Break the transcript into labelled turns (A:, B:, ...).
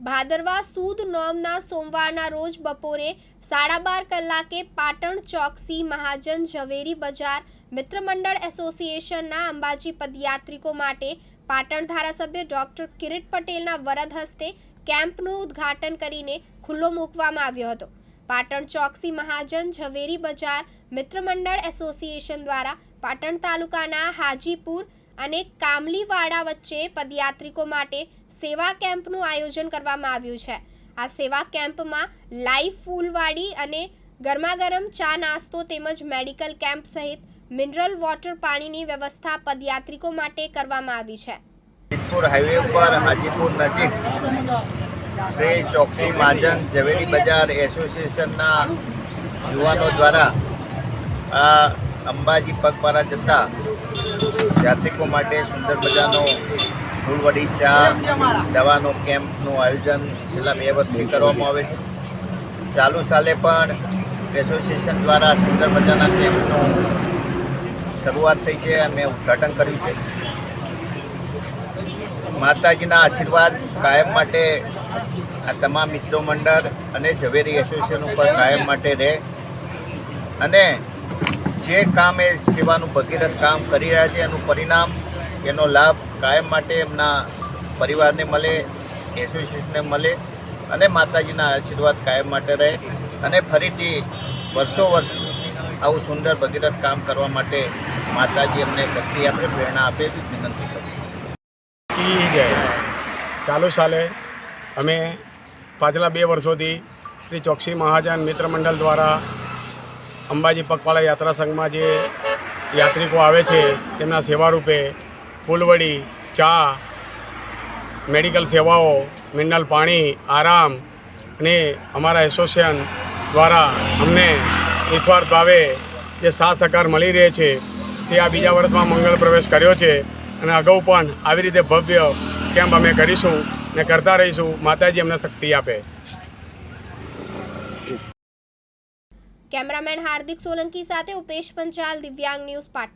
A: ભાદરવા સુદ નોમના સોમવારના રોજ બપોરે સાડા બાર કલાકે પાટણ ચોકસી મહાજન ઝવેરી બજાર મિત્રમંડળ એસોસિએશનના અંબાજી પદયાત્રિકો માટે પાટણ ધારાસભ્ય ડોક્ટર કિરીટ પટેલના વરદ હસ્તે કેમ્પનું ઉદ્ઘાટન કરીને ખુલ્લો મૂકવામાં આવ્યો હતો. પાટણ ચોકસી મહાજન ઝવેરી બજાર મિત્રમંડળ એસોસિએશન દ્વારા પાટણ તાલુકાના હાજીપુર અને કામલીવાડા વચ્ચે પદયાત્રિકો માટે સેવા કેમ્પનું આયોજન કરવામાં આવ્યું છે. આ સેવા કેમ્પમાં લાઈવ ફૂલવાડી અને ગરમાગરમ ચા નાસ્તો તેમજ મેડિકલ કેમ્પ સહિત મિનરલ વોટર પાણીની વ્યવસ્થા પદયાત્રિકો માટે કરવામાં આવી છે.
B: હાજીપુર હાઈવે ઉપર હાજીપુર નજીક શ્રી ચોકસી મહાજન ઝવેરી બજાર એસોસિએશનના યુવાનો દ્વારા આ અંબાજી પગપારા જતા યાત્રિકો માટે સુંદર મજાનો ફૂલવડી ચા દવાનો કેમ્પનું આયોજન છેલ્લા બે વર્ષથી કરવામાં આવે છે. ચાલુ સાલે પણ એસોસિએશન દ્વારા સુંદર મજાના કેમ્પનું શરૂઆત થઈ છે અમે ઉદ્ઘાટન કર્યું છે. માતાજીના આશીર્વાદ કાયમ માટે આ તમામ મિત્રો મંડળ અને ઝવેરી એસોસિએશન ઉપર કાયમ માટે રહે અને જે કામ એ સેવાનું ભગીરથ કામ કરી રહ્યા છે એનું પરિણામ એનો લાભ કાયમ માટે એમના પરિવારને મળે એસોસિએશનને મળે અને માતાજીના આશીર્વાદ કાયમ માટે રહે અને ફરીથી વર્ષો વર્ષ આવું સુંદર ભગીરથ કામ કરવા માટે માતાજી અમને શક્તિ આપે, પ્રેરણા આપે એવી વિનંતી કરું
C: ચાલુ સાલે, અમે પાછલા બે વર્ષોથી શ્રી ચોકસી મહાજન મિત્ર મંડળ દ્વારા અંબાજી પગપાળા યાત્રા સંઘમાં જે યાત્રિકો આવે છે, તેમના સેવા રૂપે ફૂલવડી, ચા, મેડિકલ સેવાઓ, મિનરલ પાણી, આરામ અને અમારા એસોસિએશન દ્વારા અમને નિસ્વાર્થ ભાવે જે સાથ સહકાર મળી રહે છે, તે આ બીજા વર્ષમાં મંગળ પ્રવેશ કર્યો છે અને અગાઉ પણ આવી રીતે ભવ્ય કેમ્પ અમે કરીશું ને કરતા રહીશું. માતાજી અમને શક્તિ આપે.
A: કેમેરામેન હાર્દિક સોલંકી સાથે ઉપેશ પંચાલ, દિવ્યાંગ ન્યૂઝ પાટણ.